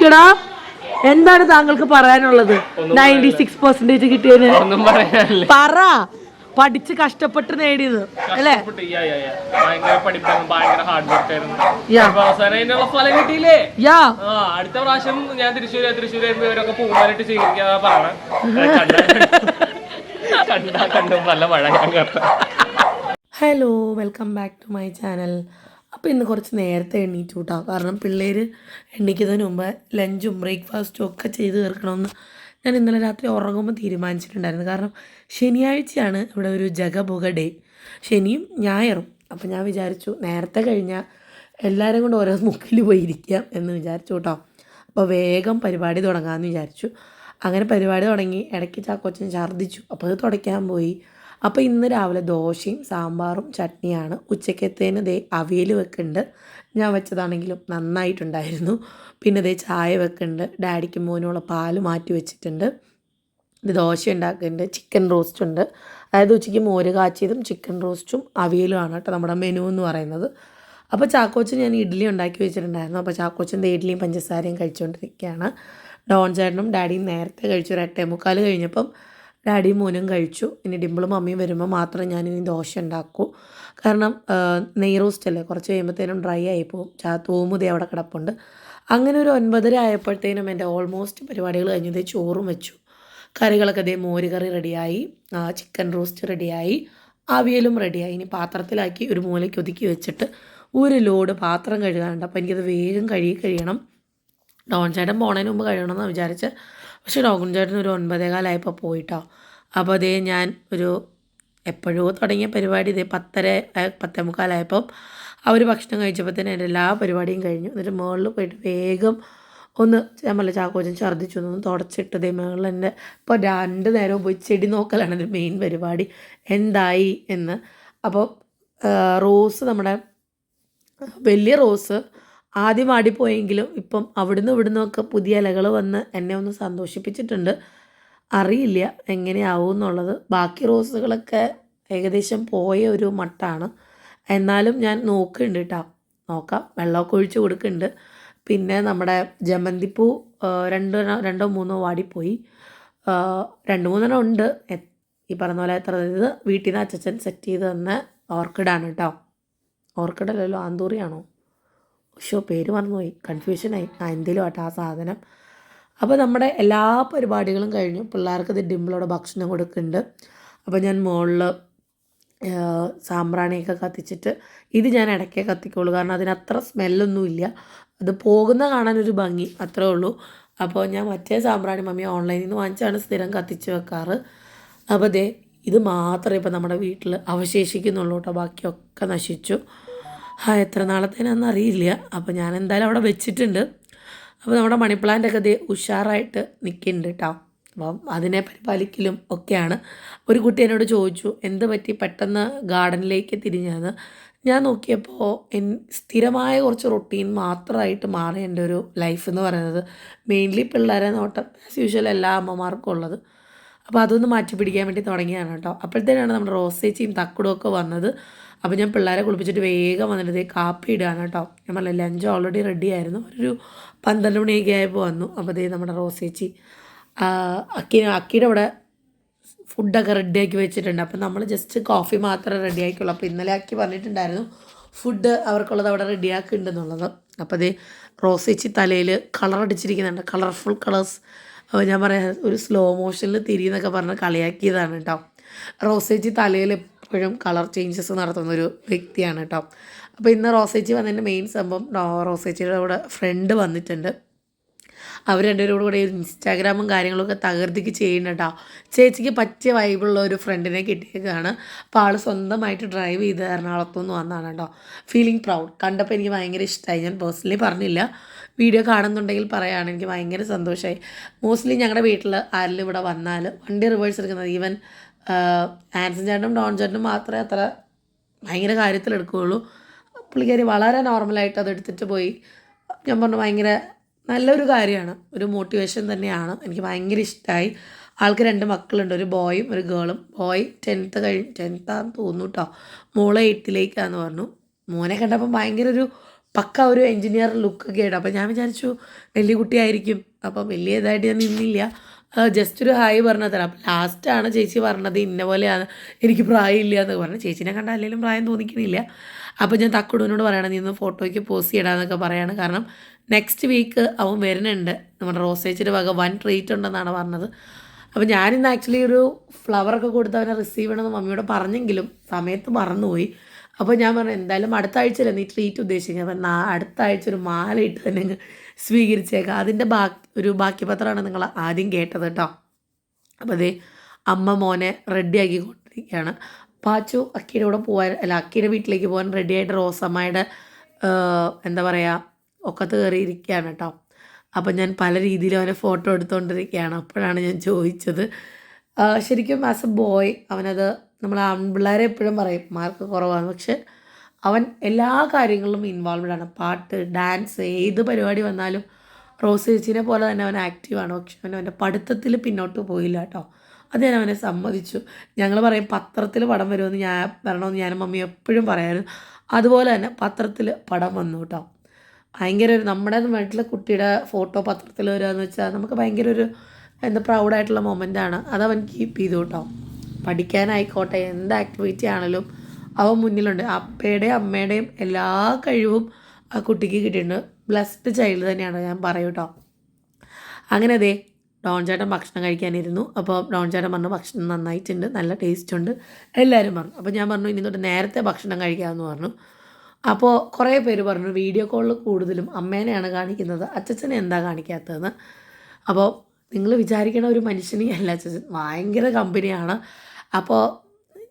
ചോദിക്കടാ. എന്താണ് താങ്കൾക്ക് പറയാനുള്ളത്? നയന്റി സിക്സ് പെർസെന്റേജ് കിട്ടിയതിന്. പറയാനില്ല. പറ. പഠിച്ച് കഷ്ടപ്പെട്ട് നേടിയത്. അല്ലേ. ഭയങ്കര ഭയങ്കര ഹാർഡ് വർക്ക് ആയിരുന്നു. യാ. അപ്പൊ അവസാനം അതിനുള്ള ഫലം കിട്ടിയില്ലേ? അടുത്ത പ്രാവശ്യം ഞാൻ തൃശ്ശൂര് തൃശ്ശൂർ വരുമ്പോ ഇവരൊക്കെ പൂമാലിട്ട് സ്വീകരിക്കാ പറയണ കണ്ടാ കണ്ടു നല്ല മഴ ഞാൻ കേട്ട hello welcome back to my channel അപ്പോൾ ഇന്ന് കുറച്ച് നേരത്തെ എണ്ണീറ്റ് കൂട്ടാം കാരണം പിള്ളേർ എണ്ണിക്കുന്നതിന് മുമ്പ് ലഞ്ചും ബ്രേക്ക്ഫാസ്റ്റും ഒക്കെ ചെയ്ത് തീർക്കണമെന്ന് ഞാൻ ഇന്നലെ രാത്രി ഉറങ്ങുമ്പോൾ തീരുമാനിച്ചിട്ടുണ്ടായിരുന്നു. കാരണം ശനിയാഴ്ചയാണ് ഇവിടെ ഒരു ജഗബുക ഡേ ശനിയും ഞായറും. അപ്പോൾ ഞാൻ വിചാരിച്ചു നേരത്തെ കഴിഞ്ഞാൽ എല്ലാവരും കൊണ്ട് ഓരോ മുക്കിൽ പോയി ഇരിക്കാം എന്ന് വിചാരിച്ചു കേട്ടോ അപ്പോൾ വേഗം പരിപാടി തുടങ്ങാമെന്ന് വിചാരിച്ചു. അങ്ങനെ പരിപാടി തുടങ്ങി ഇടയ്ക്ക് ചാക്കോച്ചൻ ഛർദ്ദിച്ചു. അപ്പോൾ അത് തുടയ്ക്കാൻ പോയി. അപ്പോൾ ഇന്ന് രാവിലെ ദോശയും സാമ്പാറും ചട്നിയാണ്. ഉച്ചക്കത്തേന് ദേ അവിയൽ വെക്കുന്നുണ്ട്. ഞാൻ വെച്ചതാണെങ്കിലും നന്നായിട്ടുണ്ടായിരുന്നു. പിന്നെ ദേ ചായ വെക്കുന്നുണ്ട്. ഡാഡിക്ക് മോനുള്ള പാൽ മാറ്റി വെച്ചിട്ടുണ്ട്. ഇത് ദോശ ഉണ്ടാക്കുന്നുണ്ട്. ചിക്കൻ റോസ്റ്റ് ഉണ്ട്. അതായത് ഉച്ചയ്ക്ക് മോര് കാച്ചിയതും ചിക്കൻ റോസ്റ്റും അവിയലുമാണ് കേട്ടോ നമ്മുടെ മെനു എന്ന് പറയുന്നത്. അപ്പോൾ ചാക്കോച്ചൻ ഞാൻ ഇഡ്ഡലി ഉണ്ടാക്കി വെച്ചിട്ടുണ്ടായിരുന്നു. അപ്പോൾ ചാക്കോച്ചൻ ദേ ഇഡ്ഡലിയും പഞ്ചസാരയും കഴിച്ചുകൊണ്ടിരിക്കുകയാണ് ഡോൺ ചേട്ടനും ഡാഡിയും നേരത്തെ കഴിച്ചു. ഒരു എട്ടേ മുക്കാൽ കഴിഞ്ഞപ്പം ഡാഡിയും മോനും കഴിച്ചു. ഇനി ഡിമ്പിളും മമ്മിയും വരുമ്പോൾ മാത്രം ഞാൻ ഇനി ദോശ ഉണ്ടാക്കൂ. കാരണം നെയ് റോസ്റ്റ് അല്ലേ? കുറച്ച് കഴിയുമ്പോഴത്തേനും ഡ്രൈ ആയി പോകും. ചാ തൂമുതി അവിടെ കിടപ്പുണ്ട്. അങ്ങനെ ഒരു ഒൻപതര ആയപ്പോഴത്തേനും എന്റെ ഓൾമോസ്റ്റ് പരിപാടികൾ കഴിഞ്ഞത് ചോറും വെച്ചു. കറികളൊക്കെ ദേ മോര് കറി റെഡിയായി ചിക്കൻ റോസ്റ്റ് റെഡിയായി. അവിയലും റെഡിയായി. ഇനി പാത്രത്തിലാക്കി ഒരു മൂലയ്ക്ക് ഒതുക്കി വെച്ചിട്ട് ഒരു ലോഡ് പാത്രം കഴുകാനുണ്ട്. അപ്പോൾ എനിക്കത് വേഗം കഴുകി കഴിയണം. ഡോൺ ചേട്ടൻ പോണതിന് മുമ്പ് കഴിയണമെന്ന് വിചാരിച്ച് പക്ഷേ ഡോൺ ചേട്ടൻ ഒരു ഒൻപതേകാലായപ്പോൾ പോയിട്ടോ. അപ്പോൾ അതേ ഞാൻ ഒരു എപ്പോഴോ തുടങ്ങിയ പരിപാടി ഇതേ പത്തര പത്തേ മുക്കാലായപ്പം അവർ ഭക്ഷണം കഴിച്ചപ്പോൾ തന്നെ എന്റെ എല്ലാ പരിപാടിയും കഴിഞ്ഞു. എന്നിട്ട് മുകളിൽ പോയിട്ട് വേഗം ഒന്ന് നമ്മളെ ചാക്കോച്ചൻ ഛർദ്ദിച്ചു ഒന്ന് തുടച്ചിട്ട് ദേ മുകളിൽ എന്റെ ഇപ്പോൾ രണ്ട് നേരവും പോയി ചെടി നോക്കലാണ് എന്റെ മെയിൻ പരിപാടി. എന്തായി എന്ന്. അപ്പോൾ റോസ് നമ്മുടെ വലിയ റോസ് ആദ്യം ആടിപ്പോയെങ്കിലും ഇപ്പം അവിടുന്ന് ഇവിടുന്ന് ഒക്കെ പുതിയ ഇലകൾ വന്ന് എന്നെ ഒന്ന് സന്തോഷിപ്പിച്ചിട്ടുണ്ട്. അറിയില്ല എങ്ങനെയാവും എന്നുള്ളത്. ബാക്കി റോസുകളൊക്കെ ഏകദേശം പോയ ഒരു മട്ടാണ്. എന്നാലും ഞാൻ നോക്കുന്നുണ്ട് കേട്ടോ നോക്കാം. വെള്ളമൊക്കെ ഒഴിച്ച് കൊടുക്കുന്നുണ്ട്. പിന്നെ നമ്മുടെ ജമന്തിപ്പൂ രണ്ട് രണ്ടോ മൂന്നോ വാടിപ്പോയി. രണ്ട് മൂന്നെണ്ണം ഉണ്ട്. ഈ പറഞ്ഞ പോലെ എത്ര ഇത് വീട്ടിൽ നിന്ന് അച്ഛൻ സെറ്റ് ചെയ്ത് തന്ന ഓർക്കിഡാണ് കേട്ടോ ഓർക്കിഡല്ലല്ലോ ആന്തൂറിയാണോ? ഷോ പേര് മറന്നുപോയി. കൺഫ്യൂഷനായി ആ എന്തേലും ആട്ടെ ആ സാധനം. അപ്പോൾ നമ്മുടെ എല്ലാ പരിപാടികളും കഴിഞ്ഞു. പിള്ളേർക്ക് ഇത് ഡിമ്പിളോടെ ഭക്ഷണം കൊടുക്കുന്നുണ്ട്. അപ്പോൾ ഞാൻ മുകളിൽ സാമ്പ്രാണിയൊക്കെ കത്തിച്ചിട്ട് ഇത് ഞാൻ ഇടയ്ക്കേ കത്തിക്കുള്ളൂ. കാരണം അതിനത്ര സ്മെല്ലൊന്നുമില്ല അത് പോകുന്ന കാണാനൊരു ഭംഗി അത്രേ ഉള്ളൂ. അപ്പോൾ ഞാൻ മറ്റേ സാമ്പ്രാണി മമ്മി ഓൺലൈനിൽ നിന്ന് വാങ്ങിച്ചാണ് സ്ഥിരം കത്തിച്ച് വെക്കാറ്. അപ്പോൾ ദേ ഇത് മാത്രമേ ഇപ്പോൾ നമ്മുടെ വീട്ടിൽ അവശേഷിക്കുന്നുള്ളൂ കേട്ടോ. ബാക്കിയൊക്കെ നശിച്ചു. ആ എത്ര നാളത്തേനാണെന്ന് അറിയില്ല. അപ്പോൾ ഞാൻ എന്തായാലും അവിടെ വെച്ചിട്ടുണ്ട്. അപ്പോൾ നമ്മുടെ മണി പ്ലാന്റൊക്കെ ഉഷാറായിട്ട് നിൽക്കുന്നുണ്ട് കേട്ടോ അപ്പം അതിനെ പരിപാലിക്കലും ഒക്കെയാണ്. ഒരു കുട്ടി എന്നോട് ചോദിച്ചു എന്ത് പറ്റി? പെട്ടെന്ന് ഗാർഡനിലേക്ക് തിരിഞ്ഞാന്ന്? ഞാൻ നോക്കിയപ്പോൾ എൻ സ്ഥിരമായ കുറച്ച് റൊട്ടീൻ മാത്രമായിട്ട് മാറി എന്റെ ഒരു ലൈഫ് എന്ന് പറയുന്നത്. മെയിൻലി പിള്ളേരെ നോട്ടം ആസ് യൂഷ്വൽ എല്ലാ അമ്മമാർക്കും ഉള്ളത്. അപ്പോൾ അതൊന്ന് മാറ്റി പിടിക്കാൻ വേണ്ടി തുടങ്ങിയാണ് കേട്ടോ അപ്പോഴത്തേനാണ് നമ്മുടെ റോസേച്ചിയും തക്കുടും ഒക്കെ വന്നത്. അപ്പോൾ ഞാൻ പിള്ളേരെ കുളിപ്പിച്ചിട്ട് വേഗം വന്നിട്ട് കാപ്പി ഇടുകയാണ് കേട്ടോ ഞാൻ പറഞ്ഞ ലഞ്ച് ഓൾറെഡി റെഡി ആയിരുന്നു. ഒരു പന്ത്രണ്ട് മണിയൊക്കെ ആയപ്പോൾ വന്നു. അപ്പോൾ ദേ നമ്മുടെ റോസേച്ചി അക്കി അക്കിയുടെ അവിടെ ഫുഡൊക്കെ റെഡിയാക്കി വെച്ചിട്ടുണ്ട്. അപ്പം നമ്മൾ ജസ്റ്റ് കോഫി മാത്രമേ റെഡി ആക്കിയുള്ളൂ. അപ്പോൾ ഇന്നലെ ആക്കി പറഞ്ഞിട്ടുണ്ടായിരുന്നു ഫുഡ് അവർക്കുള്ളത് അവിടെ റെഡിയാക്കുന്നുണ്ടെന്നുള്ളത് അപ്പോൾ അതേ റോസേച്ചി തലയിൽ കളർ അടിച്ചിരിക്കുന്നുണ്ട്. കളർഫുൾ കളേഴ്സ് അപ്പോൾ ഞാൻ പറയാം ഒരു സ്ലോ മോഷനിൽ തിരിയെന്നൊക്കെ പറഞ്ഞ് കളിയാക്കിയതാണ് കേട്ടോ റോസേച്ചി തലയിൽ എപ്പോഴും കളർ ചേഞ്ചസ് നടത്തുന്ന ഒരു വ്യക്തിയാണ് കേട്ടോ. അപ്പോൾ ഇന്ന് റോസേച്ചി വന്നതിന്റെ മെയിൻ സംഭവം റോസേച്ചിയുടെ കൂടെ ഫ്രണ്ട് വന്നിട്ടുണ്ട്. അവർ രണ്ടുപേരും കൂടെ ഇൻസ്റ്റാഗ്രാമും കാര്യങ്ങളൊക്കെ തകർത്തിക്ക് ചെയ്യുന്നുണ്ടോ ചേച്ചിക്ക് പറ്റിയ വൈബുള്ള ഒരു ഫ്രണ്ടിനെ കിട്ടിയേക്കാണ്. അപ്പോൾ ആൾ സ്വന്തമായിട്ട് ഡ്രൈവ് ചെയ്ത് എറണാകുളത്തുനിന്ന് വന്നതാണ് കേട്ടോ. ഫീലിംഗ് പ്രൗഡ് കണ്ടപ്പോൾ എനിക്ക് ഭയങ്കര ഇഷ്ടമായി ഞാൻ പേഴ്സണലി പറഞ്ഞില്ല. വീഡിയോ കാണുന്നുണ്ടെങ്കിൽ പറയുകയാണ് എനിക്ക് ഭയങ്കര സന്തോഷമായി മോസ്റ്റ്ലി ഞങ്ങളുടെ വീട്ടിൽ ആരെങ്കിലും ഇവിടെ വന്നാൽ വണ്ടി റിവേഴ്സ് എടുക്കുന്നത്. ഈവൻ ആൻസൺ ചേട്ടനും ഡോൺ ചേട്ടനും മാത്രമേ അത്ര ഭയങ്കര കാര്യത്തിൽ എടുക്കുകയുള്ളൂ. പുള്ളിക്കാരി വളരെ നോർമലായിട്ട് അത് എടുത്തിട്ട് പോയി. ഞാൻ പറഞ്ഞു ഭയങ്കര നല്ലൊരു കാര്യമാണ്. ഒരു മോട്ടിവേഷൻ തന്നെയാണ്. എനിക്ക് ഭയങ്കര ഇഷ്ടമായി. ആൾക്ക് രണ്ട് മക്കളുണ്ട്. ഒരു ബോയും ഒരു ഗേളും. ബോയ് ടെൻത്ത് കഴിഞ്ഞ് ടെൻത്താന്ന് തോന്നുന്നു കേട്ടോ മോളെ എയ്ത്തിലേക്കാന്ന് പറഞ്ഞു. മോനെ കണ്ടപ്പോൾ ഭയങ്കര ഒരു പക്ക ഒരു എൻജിനീയർ ലുക്കൊക്കെ ആയിട്ട് അപ്പോൾ ഞാൻ വിചാരിച്ചു വലിയ കുട്ടിയായിരിക്കും. അപ്പം വലിയ ഇതായിട്ട് ഞാൻ നിന്നില്ല. ജസ്റ്റ് ഒരു ഹായ് പറഞ്ഞാൽ തരാം അപ്പം ലാസ്റ്റാണ് ചേച്ചി പറഞ്ഞത് ഇന്ന പോലെയാണ് എനിക്ക് പ്രായമില്ല എന്ന് പറഞ്ഞു ചേച്ചിനെ കണ്ട അല്ലെങ്കിലും പ്രായം തോന്നിക്കുന്നില്ല അപ്പോൾ ഞാൻ തക്കുടുവിനോട് പറയണം നീ ഒന്ന് ഫോട്ടോയ്ക്ക് പോസ്റ്റ് ചെയ്യടാന്നൊക്കെ പറയാണ്. കാരണം നെക്സ്റ്റ് വീക്ക് അവൻ വരുന്നുണ്ട്. നമ്മുടെ റോസേച്ചിന്റെ വക വൺ ട്രീറ്റ് ഉണ്ടെന്നാണ് പറഞ്ഞത്. അപ്പോൾ ഞാനിന്ന് ആക്ച്വലി ഒരു ഫ്ലവറൊക്കെ കൊടുത്ത് അവനെ റിസീവ് ചെയ്യണമെന്ന് മമ്മിയോട് പറഞ്ഞെങ്കിലും സമയത്ത് മറന്നുപോയി. അപ്പോൾ ഞാൻ പറഞ്ഞു എന്തായാലും അടുത്ത ആഴ്ചയല്ലേ നീ ട്രീറ്റ് ഉദ്ദേശിക്കുന്നത് അപ്പം അടുത്ത ആഴ്ച ഒരു മാല ഇട്ട് തന്നെ അങ്ങ് സ്വീകരിച്ചേക്കാം. അതിന്റെ ബാക്കി ഒരു ബാക്കിപത്രമാണ് നിങ്ങൾ ആദ്യം കേട്ടത് കേട്ടോ. അപ്പോൾ അതേ അമ്മ മോനെ റെഡിയാക്കി കൊണ്ടിരിക്കുകയാണ്. പാച്ചു അക്കിയുടെ കൂടെ പോകാൻ അല്ല അക്കിയുടെ വീട്ടിലേക്ക് പോകാൻ റെഡിയായിട്ട് റോസമ്മയുടെ എന്താ പറയുക ഒക്കത്ത് കയറിയിരിക്കുകയാണ് കേട്ടോ. അപ്പം ഞാൻ പല രീതിയിൽ അവനെ ഫോട്ടോ എടുത്തുകൊണ്ടിരിക്കുകയാണ് അപ്പോഴാണ് ഞാൻ ചോദിച്ചത് ശരിക്കും ആസ് എ ബോയ് അവനത് നമ്മൾ ആൺപിള്ളേരെ എപ്പോഴും പറയും മാർക്ക് കുറവാണ്. പക്ഷെ അവൻ എല്ലാ കാര്യങ്ങളിലും ഇൻവോൾവ്ഡ് ആണ്. പാട്ട് ഡാൻസ് ഏത് പരിപാടി വന്നാലും റോസ് ചേച്ചീനെ പോലെ തന്നെ അവൻ ആക്റ്റീവാണ് പക്ഷെ അവൻ അവന്റെ പഠിത്തത്തിൽ പിന്നോട്ട് പോയില്ല കേട്ടോ. അത് ഞാൻ അവനെ സമ്മതിച്ചു. ഞങ്ങൾ പറയും പത്രത്തിൽ പടം വരുമെന്ന് ഞാൻ വരണമെന്ന് ഞാനും മമ്മി എപ്പോഴും പറയാമായിരുന്നു അതുപോലെ തന്നെ പത്രത്തിൽ പടം വന്നു കേട്ടോ. ഭയങ്കര ഒരു നമ്മുടെ വീട്ടിലെ കുട്ടിയുടെ ഫോട്ടോ പത്രത്തിൽ വരിക എന്ന് വെച്ചാൽ നമുക്ക് ഭയങ്കര ഒരു എന്താ പ്രൗഡായിട്ടുള്ള മൊമെന്റാണ് അവൻ കീപ്പ് ചെയ്തു കേട്ടോ. പഠിക്കാനായിക്കോട്ടെ എന്ത് ആക്ടിവിറ്റി ആണെങ്കിലും അവൻ മുന്നിലുണ്ട്. അപ്പയുടെയും അമ്മയുടെയും എല്ലാ കഴിവും ആ കുട്ടിക്ക് കിട്ടിയിട്ടുണ്ട്. ബ്ലസ്ഡ് ചൈൽഡ് തന്നെയാണ് ഞാൻ പറയും കേട്ടോ അങ്ങനെ അതെ ഡോൺ ചേട്ടൻ ഭക്ഷണം കഴിക്കാനിരുന്നു. അപ്പോൾ ഡോൺ ചേട്ടൻ പറഞ്ഞു ഭക്ഷണം നന്നായിട്ടുണ്ട്. നല്ല ടേസ്റ്റ് ഉണ്ട്. എല്ലാവരും പറഞ്ഞു. അപ്പോൾ ഞാൻ പറഞ്ഞു ഇനി തൊട്ട് നേരത്തെ ഭക്ഷണം കഴിക്കാമെന്ന് പറഞ്ഞു. അപ്പോൾ കുറേ പേര് പറഞ്ഞു വീഡിയോ കോളിൽ കൂടുതലും അമ്മേനെയാണ് കാണിക്കുന്നത്. അച്ചച്ചനെ എന്താ കാണിക്കാത്തതെന്ന്? അപ്പോൾ നിങ്ങൾ വിചാരിക്കണ ഒരു മനുഷ്യനെ അല്ല അച്ചച്ചൻ ഭയങ്കര കമ്പനിയാണ് അപ്പോൾ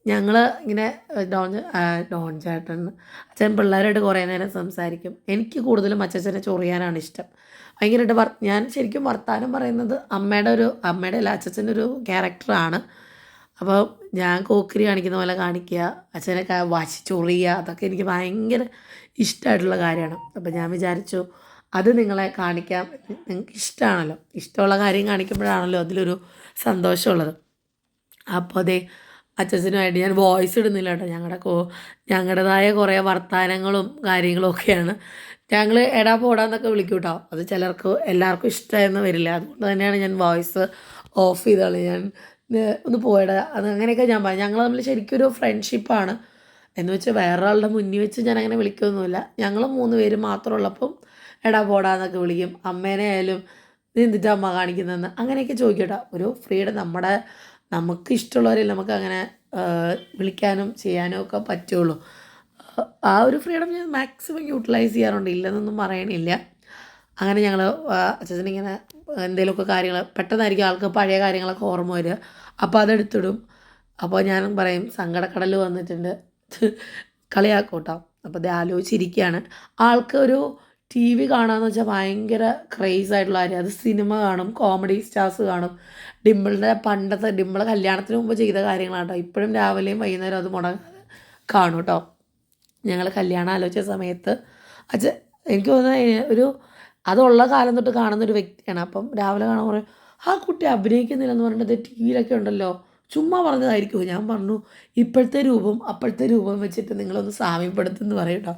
ഞങ്ങൾ ഇങ്ങനെ ഡോൺ ഡോൺ ചേട്ടൻ അച്ഛൻ പിള്ളേരായിട്ട് കുറേ നേരം സംസാരിക്കും. എനിക്ക് കൂടുതലും അച്ചച്ചനെ ചൊറിയാനാണ് ഇഷ്ടം. ഭയങ്കരമായിട്ട് വർ ഞാൻ ശരിക്കും വർത്താനം പറയുന്നത് അമ്മയുടെ ഒരു അമ്മയുടെ അല്ല അച്ചച്ചന്റെ ഒരു ക്യാരക്ടറാണ് അപ്പോൾ ഞാൻ കോക്കരി കാണിക്കുന്ന പോലെ കാണിക്കുക അച്ഛനെ വാശി ചൊറിയുക അതൊക്കെ എനിക്ക് ഭയങ്കര ഇഷ്ടമായിട്ടുള്ള കാര്യമാണ്. അപ്പോൾ ഞാൻ വിചാരിച്ചു അത് നിങ്ങളെ കാണിക്കാം. നിങ്ങൾക്ക് ഇഷ്ടമാണല്ലോ. ഇഷ്ടമുള്ള കാര്യം കാണിക്കുമ്പോഴാണല്ലോ അതിലൊരു സന്തോഷമുള്ളത്. അപ്പോൾ അതെ അച്ഛനുമായിട്ട് ഞാൻ വോയിസ് ഇടുന്നില്ല കേട്ടോ. ഞങ്ങളുടെ കോ ഞങ്ങളുടേതായ കുറേ വർത്തമാനങ്ങളും കാര്യങ്ങളും ഒക്കെയാണ്. ഞങ്ങൾ എടാ പോടാന്നൊക്കെ വിളിക്കും കേട്ടോ. അത് ചിലർക്ക് എല്ലാവർക്കും ഇഷ്ടമായെന്ന് വരില്ല. അതുകൊണ്ട് തന്നെയാണ് ഞാൻ വോയിസ് ഓഫ് ചെയ്താണ് ഞാൻ ഒന്ന് പോയടാ. അത് അങ്ങനെയൊക്കെ ഞാൻ പറഞ്ഞു. ഞങ്ങൾ തമ്മിൽ ശരിക്കും ഒരു ഫ്രണ്ട്ഷിപ്പാണ് എന്ന് വെച്ചാൽ വേറൊരാളുടെ മുന്നിൽ വെച്ച് ഞാൻ അങ്ങനെ വിളിക്കൊന്നുമില്ല. ഞങ്ങൾ മൂന്ന് പേര് മാത്രമുള്ളപ്പം എടാ പോടാന്നൊക്കെ വിളിക്കും. അമ്മേനെ ആയാലും നീ എന്തിട്ടാ അമ്മ കാണിക്കുന്നതെന്ന്? അങ്ങനെയൊക്കെ ചോദിക്കട്ടോ ഒരു ഫ്രീഡം നമ്മുടെ നമുക്ക് ഇഷ്ടമുള്ളവരെ നമുക്ക് അങ്ങനെ വിളിക്കാനും ചെയ്യാനും ഒക്കെ പറ്റുള്ളൂ. ആ, ഒരു ഫ്രീഡം ഞാൻ മാക്സിമം യൂട്ടിലൈസ് ചെയ്യാറുണ്ട്. ഇല്ലെന്നൊന്നും പറയണില്ല. അങ്ങനെ ഞങ്ങൾ അച്ഛനിങ്ങനെ എന്തെങ്കിലുമൊക്കെ കാര്യങ്ങൾ പെട്ടെന്നായിരിക്കും ആൾക്ക് പഴയ കാര്യങ്ങളൊക്കെ ഓർമ്മ വരിക. അപ്പോൾ അതെടുത്തിടും. അപ്പോൾ ഞാൻ പറയും സങ്കടക്കടൽ വന്നിട്ടുണ്ട്. കളിയാക്കോട്ടോ കേട്ടോ അപ്പോൾ അത് ആലോചിച്ചിരിക്കുകയാണ്. ആൾക്ക് ഒരു ടി വി കാണാന്ന് വെച്ചാൽ ഭയങ്കര ക്രേസ് ആയിട്ടുള്ള കാര്യം. അത് സിനിമ കാണും കോമഡി സ്റ്റാർസ് കാണും. ഡിമ്പിളിന്റെ പണ്ടത്തെ ഡിമ്പിൾ കല്യാണത്തിന് മുമ്പ് ചെയ്ത കാര്യങ്ങളാണ് കേട്ടോ ഇപ്പോഴും രാവിലെയും വൈകുന്നേരം അത് മുടങ്ങാതെ കാണും കേട്ടോ ഞങ്ങൾ കല്യാണം ആലോചിച്ച സമയത്ത് അച്ഛ എനിക്ക് തോന്നുന്നത് ഒരു അതുള്ള കാലം തൊട്ട് കാണുന്ന ഒരു വ്യക്തിയാണ്. അപ്പം രാവിലെ കാണാൻ പറയും ആ കുട്ടി അഭിനയിക്കുന്നില്ലെന്ന് പറഞ്ഞിട്ട് ടി വിയിലൊക്കെ ഉണ്ടല്ലോ. ചുമ്മാ പറഞ്ഞതായിരിക്കും ഞാൻ പറഞ്ഞു ഇപ്പോഴത്തെ രൂപം അപ്പോഴത്തെ രൂപം വെച്ചിട്ട് നിങ്ങളൊന്ന് സാമ്യപ്പെടുത്തുമെന്ന് പറയും കേട്ടോ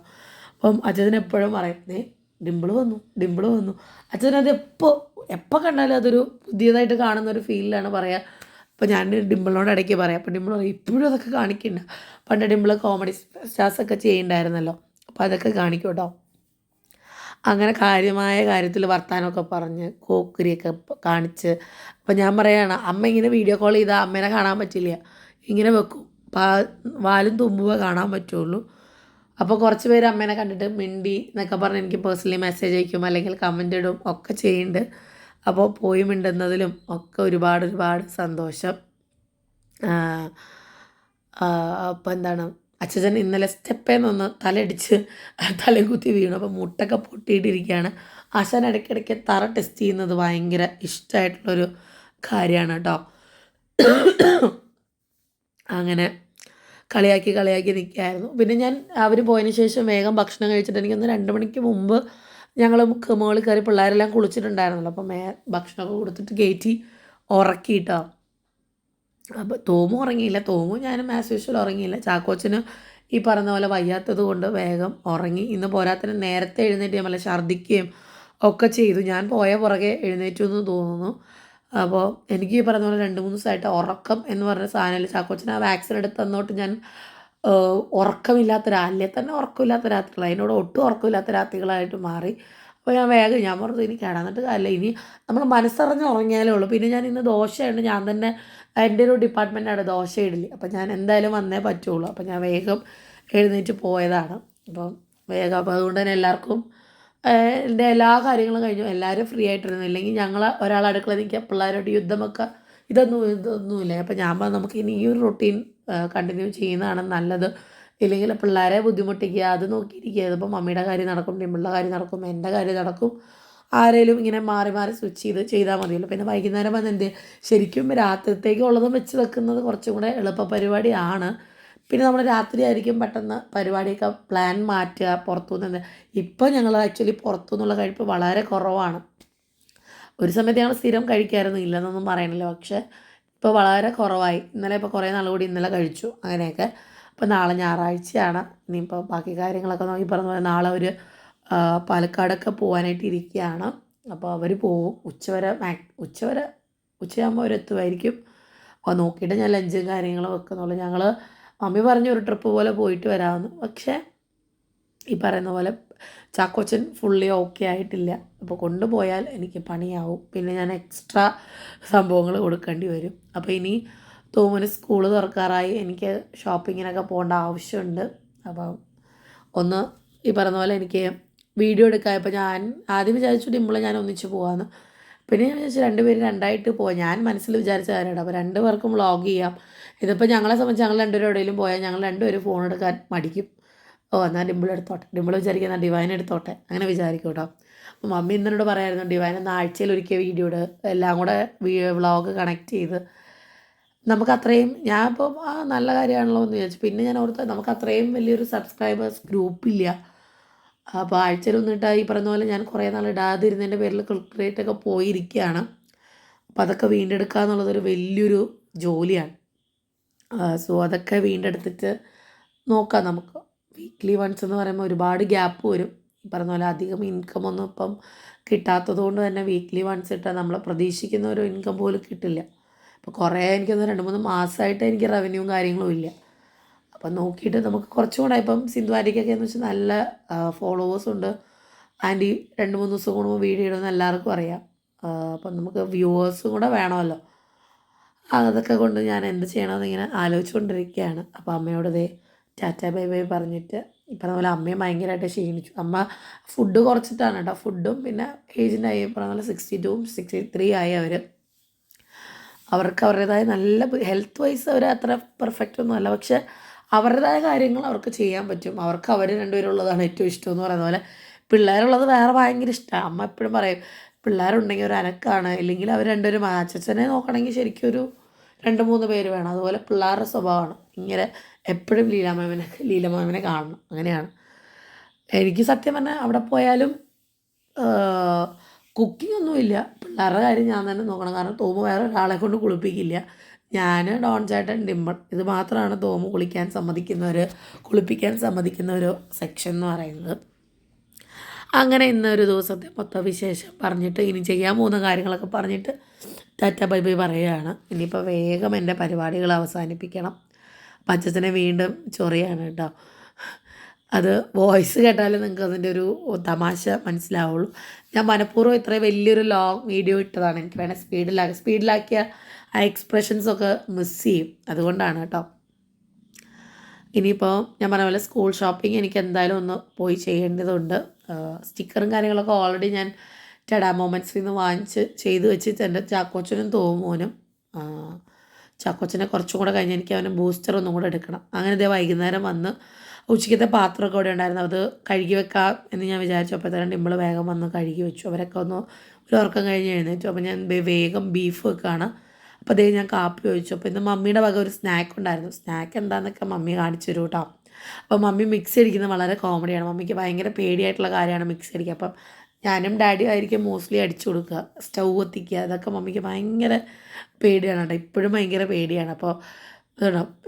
അപ്പം അച്ഛൻ എപ്പോഴും പറയും ഏ ഡിമ്പിൾ വന്നു ഡിമ്പിൾ വന്നു. അച്ഛനത് എപ്പോൾ എപ്പോൾ കണ്ടാലും അതൊരു പുതിയതായിട്ട് കാണുന്ന ഒരു ഫീലിലാണ് പറയുക അപ്പോൾ ഞാൻ ഡിമ്പിളിനോട് ഇടയ്ക്ക് പറയാം അപ്പോൾ ഡിമ്പിൾ പറയും ഇപ്പോഴും അതൊക്കെ കാണിക്കണ്ട. പണ്ട് ഡിമ്പിൾ കോമഡി സ്റ്റാർസൊക്കെ ചെയ്യണ്ടായിരുന്നല്ലോ അപ്പോൾ അതൊക്കെ കാണിക്കും കേട്ടോ അങ്ങനെ കാര്യമായ കാര്യത്തിൽ വർത്താനമൊക്കെ പറഞ്ഞ് കോക്കരിയൊക്കെ കാണിച്ച്. അപ്പോൾ ഞാൻ പറയുകയാണ് അമ്മ ഇങ്ങനെ വീഡിയോ കോൾ ചെയ്താൽ അമ്മേനെ കാണാൻ പറ്റില്ല. ഇങ്ങനെ വെക്കും. വാലും തുമ്പുവേ കാണാൻ പറ്റുള്ളൂ. അപ്പോൾ കുറച്ച് പേര് അമ്മേനെ കണ്ടിട്ട് മിണ്ടി എന്നൊക്കെ പറഞ്ഞ് എനിക്ക് പേഴ്സണലി മെസ്സേജ് അയക്കും അല്ലെങ്കിൽ കമന്റ് ഇടും ഒക്കെ ചെയ്യുന്നുണ്ട്. അപ്പോൾ പോയി മിണ്ടുന്നതിലും ഒക്കെ ഒരുപാട് ഒരുപാട് സന്തോഷം. അപ്പോൾ എന്താണ് അച്ഛൻ ഇന്നലെ സ്റ്റെപ്പേന്നൊന്ന് തലയടിച്ച് തലയും കുത്തി വീണു. അപ്പോൾ മുട്ടൊക്കെ പൊട്ടിയിട്ടിരിക്കുകയാണ്. അച്ഛൻ ഇടയ്ക്കിടയ്ക്ക് തറ ടെസ്റ്റ് ചെയ്യുന്നത് ഭയങ്കര ഇഷ്ടമായിട്ടുള്ളൊരു കാര്യമാണ് കേട്ടോ. അങ്ങനെ കളിയാക്കി കളിയാക്കി നിൽക്കുകയായിരുന്നു പിന്നെ ഞാൻ അവർ പോയതിന് ശേഷം വേഗം ഭക്ഷണം കഴിച്ചിട്ട് എനിക്കൊന്ന് രണ്ട് മണിക്ക് മുമ്പ് ഞങ്ങൾ മുകളിൽ കയറി പിള്ളേരെല്ലാം കുളിച്ചിട്ടുണ്ടായിരുന്നല്ലോ. അപ്പം മേ ഭക്ഷണമൊക്കെ കൊടുത്തിട്ട് കയറ്റി ഉറക്കിയിട്ടോ. അപ്പോൾ തോമു ഉറങ്ങിയില്ല. തോമു ഞാനും ആസ് യൂഷ്വൽ ഉറങ്ങിയില്ല. ചാക്കോച്ചന് ഈ പറഞ്ഞ പോലെ വയ്യാത്തത് കൊണ്ട് വേഗം ഉറങ്ങി. ഇന്ന് പോരാത്തിന് നേരത്തെ എഴുന്നേറ്റ് വല്ല ഛർദ്ദിക്കുകയും ഒക്കെ ചെയ്തു. ഞാൻ പോയ പുറകെ എഴുന്നേറ്റു എന്ന് തോന്നുന്നു. അപ്പോൾ എനിക്ക് ഈ പറഞ്ഞ പോലെ രണ്ട് മൂന്ന് ദിവസമായിട്ട് ഉറക്കം എന്ന് പറഞ്ഞ സാധനമില്ല ചാക്കോച്ചൻ ആ വാക്സിൻ എടുത്ത് തന്നോട്ട് ഞാൻ ഉറക്കമില്ലാത്ത രാത്രി തന്നെ ഉറക്കമില്ലാത്ത രാത്രികൾ അതിനോട് ഒട്ടും ഉറക്കമില്ലാത്ത രാത്രികളായിട്ട് മാറി. അപ്പോൾ ഞാൻ വേഗം ഞാൻ പറഞ്ഞു ഇനി കിടന്നിട്ട് കാര്യമില്ല. ഇനി നമ്മൾ മനസ്സറിഞ്ഞ് ഉറങ്ങിയാലേ ഉള്ളൂ. പിന്നെ ഞാൻ ഇന്ന് ദോശയുണ്ട് ഞാൻ തന്നെ എന്റെ ഒരു ഡിപ്പാർട്ട്മെന്റാണ് ദോശ ഇഡലി അപ്പം ഞാൻ എന്തായാലും വന്നേ പറ്റുള്ളൂ. അപ്പോൾ ഞാൻ വേഗം എഴുന്നേറ്റ് പോയതാണ്. അപ്പം വേഗം അപ്പോൾ അതുകൊണ്ട് തന്നെ എല്ലാവർക്കും എന്റെ എല്ലാ കാര്യങ്ങളും കഴിഞ്ഞു. എല്ലാവരും ഫ്രീ ആയിട്ടിരുന്നു. ഇല്ലെങ്കിൽ ഞങ്ങൾ ഒരാൾ അടുക്കള നിൽക്കുക പിള്ളേരോട് യുദ്ധമൊക്കെ ഇതൊന്നും ഇതൊന്നുമില്ല. അപ്പം ഞാൻ പറഞ്ഞു നമുക്ക് ഇനി ഈ ഒരു റൊട്ടീൻ കണ്ടിന്യൂ ചെയ്യുന്നതാണ് നല്ലത്. ഇല്ലെങ്കിൽ പിള്ളേരെ ബുദ്ധിമുട്ടിക്കുക അത് നോക്കിയിരിക്കുക. ഇതിപ്പോൾ മമ്മിയുടെ കാര്യം നടക്കും ടിമ്പിളുടെ കാര്യം നടക്കും എന്റെ കാര്യം നടക്കും. ആരേലും ഇങ്ങനെ മാറി മാറി സ്വിച്ച് ചെയ്ത് ചെയ്താൽ മതിയല്ലോ. പിന്നെ വൈകുന്നേരം വന്ന് എന്ത് ശരിക്കും രാത്രിത്തേക്കുള്ളതും വെച്ച് വെക്കുന്നത് കുറച്ചും കൂടെ എളുപ്പ പരിപാടിയാണ്. പിന്നെ നമ്മൾ രാത്രി ആയിരിക്കും പെട്ടെന്ന് പരിപാടിയൊക്കെ പ്ലാൻ മാറ്റുക പുറത്തുനിന്ന് ഇപ്പോൾ ഞങ്ങൾ ആക്ച്വലി പുറത്തുനിന്നുള്ള കഴിപ്പ് വളരെ കുറവാണ്. ഒരു സമയത്ത് ഞങ്ങൾ സ്ഥിരം കഴിക്കായിരുന്നു ഇല്ലെന്നൊന്നും പറയണില്ല. പക്ഷേ ഇപ്പോൾ വളരെ കുറവായി. ഇന്നലെ ഇപ്പോൾ കുറേ നാൾ കൂടി ഇന്നലെ കഴിച്ചു അങ്ങനെയൊക്കെ. അപ്പോൾ നാളെ ഞായറാഴ്ചയാണ്. ഇനിയിപ്പോൾ ബാക്കി കാര്യങ്ങളൊക്കെ നോക്കി പറഞ്ഞ പോലെ നാളെ ഒരു പാലക്കാടൊക്കെ പോകാനായിട്ട് ഇരിക്കുകയാണ്. അപ്പോൾ അവർ പോവും. ഉച്ചവരെ മാക് ഉച്ചവരെ ഉച്ചയാകുമ്പോൾ അവരെത്തുമായിരിക്കും അപ്പോൾ നോക്കിയിട്ട് ഞാൻ ലഞ്ചും കാര്യങ്ങളും വെക്കുന്നുള്ളൂ. ഞങ്ങൾ മമ്മി പറഞ്ഞു ഒരു ട്രിപ്പ് പോലെ പോയിട്ട് വരാമെന്ന് പക്ഷേ ഈ പറയുന്ന പോലെ ചാക്കോച്ചൻ ഫുള്ളി ഓക്കെ ആയിട്ടില്ല. അപ്പോൾ കൊണ്ടുപോയാൽ എനിക്ക് പണിയാവും. പിന്നെ ഞാൻ എക്സ്ട്രാ സംഭവങ്ങൾ കൊടുക്കേണ്ടി വരും. അപ്പോൾ ഇനി തോമന് സ്കൂൾ തുറക്കാറായി. എനിക്ക് ഷോപ്പിങ്ങിനൊക്കെ പോകേണ്ട ആവശ്യമുണ്ട്. അപ്പം ഒന്ന് ഈ പറയുന്ന പോലെ എനിക്ക് വീഡിയോ എടുക്കാൻ. ഇപ്പോൾ ഞാൻ ആദ്യം വിചാരിച്ചു ഡിമ്പിളെ ഞാൻ ഒന്നിച്ച് പോകാമെന്ന് പിന്നെ ഞാൻ വിചാരിച്ചു രണ്ടുപേരും രണ്ടായിട്ട് പോകാം ഞാൻ മനസ്സിൽ വിചാരിച്ച കാര്യമാണ്. അപ്പോൾ രണ്ട് പേർക്കും വ്ളോഗ് ചെയ്യാം. ഇതിപ്പോൾ ഞങ്ങളെ സംബന്ധിച്ച് ഞങ്ങൾ രണ്ടുപേരും എവിടെയെങ്കിലും പോയാൽ ഞങ്ങൾ രണ്ടുപേരും ഫോൺ എടുക്കാൻ മടിക്കും. ഓ എന്നാൽ ഡിമ്പിൾ എടുത്തോട്ടെ. ഡിമ്പിൾ വിചാരിക്കുന്ന ഡിവൈൻ എടുത്തോട്ടെ. അങ്ങനെ വിചാരിക്കും കേട്ടോ. അപ്പോൾ മമ്മി ഇന്നോട് പറയായിരുന്നു ഡിവൈൻ എന്ന ആഴ്ചയിൽ ഒരിക്കൽ വീഡിയോ ഇട്. എല്ലാം കൂടെ വ്ളോഗ് കണക്ട് ചെയ്ത്. നമുക്ക് അത്രയും ഞാൻ ഇപ്പോൾ ആ നല്ല കാര്യമാണല്ലോ എന്ന് വിചാരിച്ചു. പിന്നെ ഞാൻ ഓർത്ത് നമുക്ക് അത്രയും വലിയൊരു സബ്സ്ക്രൈബേഴ്സ് ഗ്രൂപ്പില്ല അപ്പോൾ ആഴ്ചയിൽ ഒന്നിട്ട് ഈ പറഞ്ഞ പോലെ ഞാൻ കുറേ നാൾ ഇടാതിരുന്നതിന്റെ പേരിൽ ക്ലിക്ക് ഒക്കെ പോയിരിക്കുകയാണ്. അപ്പോൾ അതൊക്കെ വീണ്ടെടുക്കുക എന്നുള്ളതൊരു വലിയൊരു ജോലിയാണ്. സോ അതൊക്കെ വീണ്ടെടുത്തിട്ട് നോക്കാം നമുക്ക്. വീക്ക്ലി വൺസ് എന്ന് പറയുമ്പോൾ ഒരുപാട് ഗ്യാപ്പ് വരും. പറഞ്ഞ പോലെ അധികം ഇൻകം ഒന്നും ഇപ്പം കിട്ടാത്തത് കൊണ്ട് തന്നെ വീക്ക്ലി വൺസ് ഇട്ടാൽ നമ്മൾ പ്രതീക്ഷിക്കുന്ന ഒരു ഇൻകം പോലും കിട്ടില്ല. അപ്പോൾ കുറേ എനിക്കൊന്ന് രണ്ട് മൂന്ന് മാസമായിട്ട് എനിക്ക് റവന്യൂവും കാര്യങ്ങളും ഇല്ല. അപ്പം നോക്കിയിട്ട് നമുക്ക് കുറച്ചും കൂടെ ഇപ്പം സിന്ധു ആന്റിക്കൊക്കെ എന്ന് വെച്ചാൽ നല്ല ഫോളോവേഴ്സ് ഉണ്ട്. ആന്റി രണ്ട് മൂന്ന് ദിവസം കൂടുമ്പോൾ വീഡിയോ ഇടുമെന്ന് എല്ലാവർക്കും അറിയാം. അപ്പം നമുക്ക് വ്യൂവേഴ്സും കൂടെ വേണമല്ലോ. അതൊക്കെ കൊണ്ട് ഞാൻ എന്ത് ചെയ്യണമെന്ന് ഇങ്ങനെ ആലോചിച്ചുകൊണ്ടിരിക്കുകയാണ്. അപ്പോൾ അമ്മയോട് ദേ ടാറ്റ ബൈ ബൈ പറഞ്ഞിട്ട് പറഞ്ഞ പോലെ അമ്മയും ഭയങ്കരമായിട്ട് ക്ഷീണിച്ചു. അമ്മ ഫുഡ് കുറച്ചിട്ടാണ് കേട്ടോ. ഫുഡും പിന്നെ ഏജിന്റെ ആയി. പറഞ്ഞ പോലെ സിക്സ്റ്റി ടൂവും സിക്സ്റ്റി ത്രീ ആയി അവർ അവർക്ക് അവരുടേതായ നല്ല ഹെൽത്ത് വൈസ് അവർ അത്ര പെർഫെക്റ്റ് ഒന്നും അല്ല. പക്ഷെ അവരുടേതായ കാര്യങ്ങൾ അവർക്ക് ചെയ്യാൻ പറ്റും. അവർക്ക് അവർ രണ്ടുപേരുള്ളതാണ് ഏറ്റവും ഇഷ്ടം എന്ന് പറയുന്ന പോലെ. പിള്ളേരുള്ളത് വേറെ ഭയങ്കര ഇഷ്ടമാണ്. അമ്മ എപ്പോഴും പറയും പിള്ളേരുണ്ടെങ്കിൽ ഒരു അനക്കാണ്. ഇല്ലെങ്കിൽ അവർ രണ്ടുപേരും അച്ഛനെ നോക്കണമെങ്കിൽ ശരിക്കും ഒരു രണ്ട് മൂന്ന് പേര് വേണം. അതുപോലെ പിള്ളേരുടെ സ്വഭാവമാണ്. ഇങ്ങനെ എപ്പോഴും ലീലാമാമിനെ ലീലാമാമിനെ കാണണം. അങ്ങനെയാണ്. എനിക്ക് സത്യം പറഞ്ഞാൽ അവിടെ പോയാലും കുക്കിംഗ് ഒന്നുമില്ല പിള്ളേരുടെ കാര്യം ഞാൻ തന്നെ നോക്കണം. കാരണം തോമു വേറെ ഒരാളെ കൊണ്ട് കുളിപ്പിക്കില്ല. ഞാൻ ഡോൺ ചേട്ടൻ ഡിമ്പൾ. ഇത് മാത്രമാണ് തോമു കുളിക്കാൻ സമ്മതിക്കുന്ന ഒരു കുളിപ്പിക്കാൻ സമ്മതിക്കുന്ന ഒരു സെക്ഷൻ എന്ന് പറയുന്നത്. അങ്ങനെ ഇന്നൊരു ദിവസത്തെ മൊത്തം വിശേഷം പറഞ്ഞിട്ട് ഇനി ചെയ്യാൻ പോകുന്ന കാര്യങ്ങളൊക്കെ പറഞ്ഞിട്ട് ടാറ്റ ബൈ ബൈ പറയുകയാണ്. ഇനിയിപ്പോൾ വേഗം എന്റെ പരിപാടികൾ അവസാനിപ്പിക്കണം. അച്ഛനെ വീണ്ടും ചൊറിയാണ് കേട്ടോ. അത് വോയിസ് കേട്ടാലേ നിങ്ങൾക്ക് അതിന്റെ ഒരു തമാശ മനസ്സിലാവുള്ളൂ. ഞാൻ മനഃപൂർവം ഇത്രയും വലിയൊരു ലോങ് വീഡിയോ ഇട്ടതാണ്. എനിക്ക് വേണേൽ സ്പീഡിലാക്കി സ്പീഡിലാക്കിയ ആ എക്സ്പ്രഷൻസൊക്കെ മിസ് ചെയ്യും. അതുകൊണ്ടാണ് കേട്ടോ. ഇനിയിപ്പോൾ ഞാൻ പറഞ്ഞ പോലെ സ്കൂൾ ഷോപ്പിംഗ് എനിക്ക് എന്തായാലും ഒന്ന് പോയി ചെയ്യേണ്ടതുണ്ട്. സ്റ്റിക്കറും കാര്യങ്ങളൊക്കെ ഓൾറെഡി ഞാൻ ടെഡാ മൊമെന്റ്സിൽ നിന്ന് വാങ്ങിച്ച് ചെയ്ത് വെച്ച് എന്റെ ചാക്കോച്ചനും തോമോനും ചാക്കോച്ചനെ കുറച്ചും കൂടെ കഴിഞ്ഞ് എനിക്ക് അവന് ബൂസ്റ്റർ ഒന്നും കൂടെ എടുക്കണം. അങ്ങനെ ഇതേ വൈകുന്നേരം വന്ന് ഉച്ചയ്ക്കത്തെ പാത്രമൊക്കെ അവിടെ ഉണ്ടായിരുന്നു. അത് കഴുകി വെക്കാം എന്ന് ഞാൻ വിചാരിച്ചു. അപ്പോഴത്തേനും ഡിമ്പിൾ വേഗം വന്ന് കഴുകി വെച്ചു. അവരൊക്കെ ഒന്ന് ഒരു ഉറക്കം കഴിഞ്ഞ് എഴുന്നേറ്റു. അപ്പോൾ ഞാൻ വേഗം ബീഫ് വെക്കുകയാണ് അപ്പോൾ അതേ ഞാൻ കാപ്പി ഒഴിച്ചു. അപ്പോൾ ഇന്ന് മമ്മിയുടെ വക ഒരു സ്നാക്ക് ഉണ്ടായിരുന്നു. സ്നാക്ക് എന്താണെന്നൊക്കെ മമ്മി കാണിച്ചു തരൂട്ടോ. അപ്പോൾ മമ്മി മിക്സ് അടിക്കുന്നത് വളരെ കോമഡിയാണ് മമ്മിക്ക് ഭയങ്കര പേടിയായിട്ടുള്ള കാര്യമാണ് മിക്സ് അടിക്കുക. അപ്പം ഞാനും ഡാഡിയും ആയിരിക്കും മോസ്റ്റ്ലി അടിച്ചു കൊടുക്കുക. സ്റ്റൗ കത്തിക്കുക അതൊക്കെ മമ്മിക്ക് ഭയങ്കര പേടിയാണ് കേട്ടോ. ഇപ്പോഴും ഭയങ്കര പേടിയാണ്. അപ്പോൾ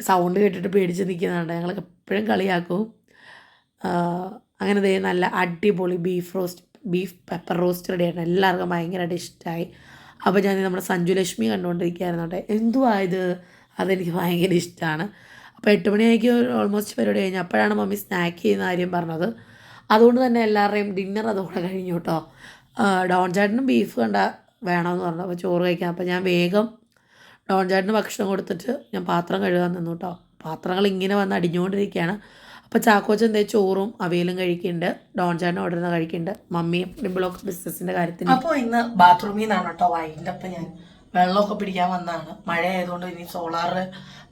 സൗണ്ട് കേട്ടിട്ട് പേടിച്ച് നിൽക്കുന്നതാണ് ഞങ്ങളൊക്കെ എപ്പോഴും കളിയാക്കും. അങ്ങനെ ദേ നല്ല അടിപൊളി beef roast beef pepper roast റെഡിയാണ് എല്ലാവർക്കും ഭയങ്കരമായിട്ട് ഇഷ്ടമായി അപ്പോൾ ഞാൻ നമ്മുടെ സഞ്ജു ലക്ഷ്മി കണ്ടുകൊണ്ടിരിക്കുകയായിരുന്നു കേട്ടോ. എന്തുവാ ഇത്? അതെനിക്ക് ഭയങ്കര ഇഷ്ടമാണ് അപ്പോൾ എട്ട് മണിയായിരിക്കും ഓൾമോസ്റ്റ് പരിപാടി കഴിഞ്ഞു. അപ്പോഴാണ് മമ്മി സ്നാക്ക് ചെയ്യുന്ന കാര്യം പറഞ്ഞത്. അതുകൊണ്ട് തന്നെ എല്ലാവരുടെയും ഡിന്നർ അതോടെ കഴിഞ്ഞു കേട്ടോ. ഡോൺ ചേട്ടനും ബീഫ് കണ്ട വേണമെന്ന് പറഞ്ഞു. അപ്പോൾ ചോറ് കഴിക്കാം. അപ്പോൾ ഞാൻ വേഗം ഡോൺ ചേട്ടന് ഭക്ഷണം കൊടുത്തിട്ട് ഞാൻ പാത്രം കഴുകാൻ നിന്നു കേട്ടോ. പാത്രങ്ങൾ ഇങ്ങനെ വന്ന് അടിഞ്ഞുകൊണ്ടിരിക്കുകയാണ്. അപ്പോൾ ചാക്കോച്ചൻ എന്തേ ചോറും അവയിലും കഴിക്കുന്നുണ്ട്. ഡോൺ ചേട്ടൻ ചെയ്യുന്ന കഴിക്കുന്നുണ്ട്. മമ്മിയും ഡിംബിളൊക്കെ ബിസിനസിന്റെ കാര്യത്തിന്. അപ്പോൾ ഇന്ന് ബാത്റൂമിൽ നിന്നാണ് കേട്ടോ വൈകിട്ട് അപ്പം ഞാൻ വെള്ളമൊക്കെ പിടിക്കാൻ വന്നതാണ്. മഴ ആയതുകൊണ്ട് ഇനി സോളാറ്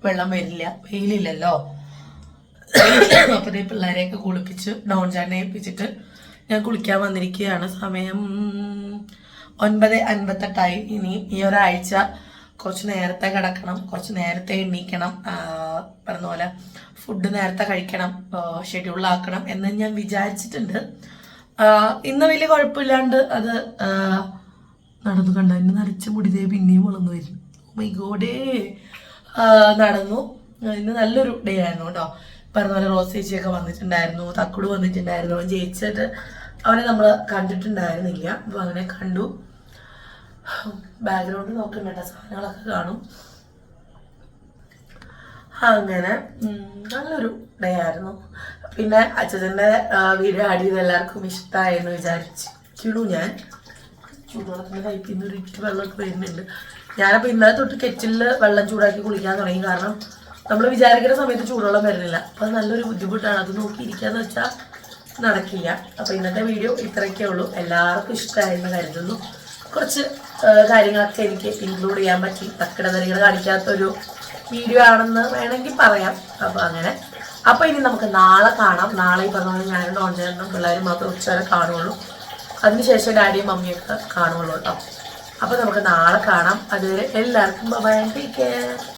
വെള്ളം വരില്ല. വെയിലില്ലല്ലോ. അപ്പോൾ ഈ പിള്ളേരെയൊക്കെ കുളിപ്പിച്ച് ഡോൺ ചാനെ ഏൽപ്പിച്ചിട്ട് ഞാൻ കുളിക്കാൻ വന്നിരിക്കുകയാണ്. സമയം ഒൻപത് അൻപത്തെട്ടായി. ഇനി ഈ ഒരാഴ്ച കുറച്ച് നേരത്തെ കിടക്കണം കുറച്ച് നേരത്തെ എണീക്കണം. പറഞ്ഞപോലെ പറഞ്ഞ പോലെ ഫുഡ് നേരത്തെ കഴിക്കണം ഷെഡ്യൂളാക്കണം എന്ന് ഞാൻ വിചാരിച്ചിട്ടുണ്ട്. ഇന്ന് വലിയ കുഴപ്പമില്ലാണ്ട് അത് നടന്നു കണ്ട? എന്നെ നരച്ച മുടിതേ പിന്നെയും വളർന്നു വരും. മൈ ഗോഡേ നടന്നു. ഇന്ന് നല്ലൊരു ഡേ ആയിരുന്നു കേട്ടോ. പറഞ്ഞ പോലെ റോസ് ചേച്ചിയൊക്കെ വന്നിട്ടുണ്ടായിരുന്നു തക്കുട് വന്നിട്ടുണ്ടായിരുന്നു ജയിച്ചിട്ട് അവനെ നമ്മൾ കണ്ടിട്ടുണ്ടായിരുന്നില്ല. അപ്പോൾ അവനെ കണ്ടു. ബാക്ക്ഗ്രൗണ്ട് നോക്കണ്ട സാധനങ്ങളൊക്കെ കാണും. അങ്ങനെ നല്ലൊരു ഡേ ആയിരുന്നു. പിന്നെ അച്ഛന്റെ വീഡിയോ ആഡ് ചെയ്ത് എല്ലാവർക്കും ഇഷ്ടമായിരുന്നു വിചാരിച്ചിരുന്നു ഞാൻ. ചൂടുവെള്ളത്തിന്റെ പൈപ്പിൽ നിന്ന് ഒരു ഇറ്റ് വെള്ളമൊക്കെ വരുന്നുണ്ട്. ഞാനപ്പോൾ ഇന്നലെ തൊട്ട് കെറ്റിലിൽ വെള്ളം ചൂടാക്കി കുളിക്കാൻ തുടങ്ങി. കാരണം നമ്മൾ വിചാരിക്കുന്ന സമയത്ത് ചൂടുവെള്ളം വരുന്നില്ല. അപ്പോൾ അത് നല്ലൊരു ബുദ്ധിമുട്ടാണ്. അത് നോക്കിയിരിക്കാന്ന് വെച്ചാൽ നടക്കില്ല. അപ്പോൾ ഇന്നത്തെ വീഡിയോ ഇത്രയൊക്കെ ഉള്ളൂ. എല്ലാവർക്കും ഇഷ്ടമായെന്ന് കരുതുന്നു. കുറച്ച് കാര്യങ്ങളൊക്കെ എനിക്ക് ഇൻക്ലൂഡ് ചെയ്യാൻ പറ്റി. തക്കിടതരികൾ കാണിക്കാത്തൊരു വീഡിയോ ആണെന്ന് വേണമെങ്കിൽ പറയാം. അപ്പോൾ അങ്ങനെ. അപ്പോൾ ഇനി നമുക്ക് നാളെ കാണാം. നാളെ ഈ പറഞ്ഞ പോലെ ഞാനും ഡോൺ ചേട്ടനും പിള്ളേരും മാത്രം ഉച്ചവരെ കാണുള്ളൂ. അതിനുശേഷം ഡാഡിയും മമ്മിയൊക്കെ കാണുള്ളൂ കേട്ടോ. അപ്പോൾ നമുക്ക് നാളെ കാണാം. അതുവരെ എല്ലാവർക്കും ബൈ ടേക്ക് കെയർ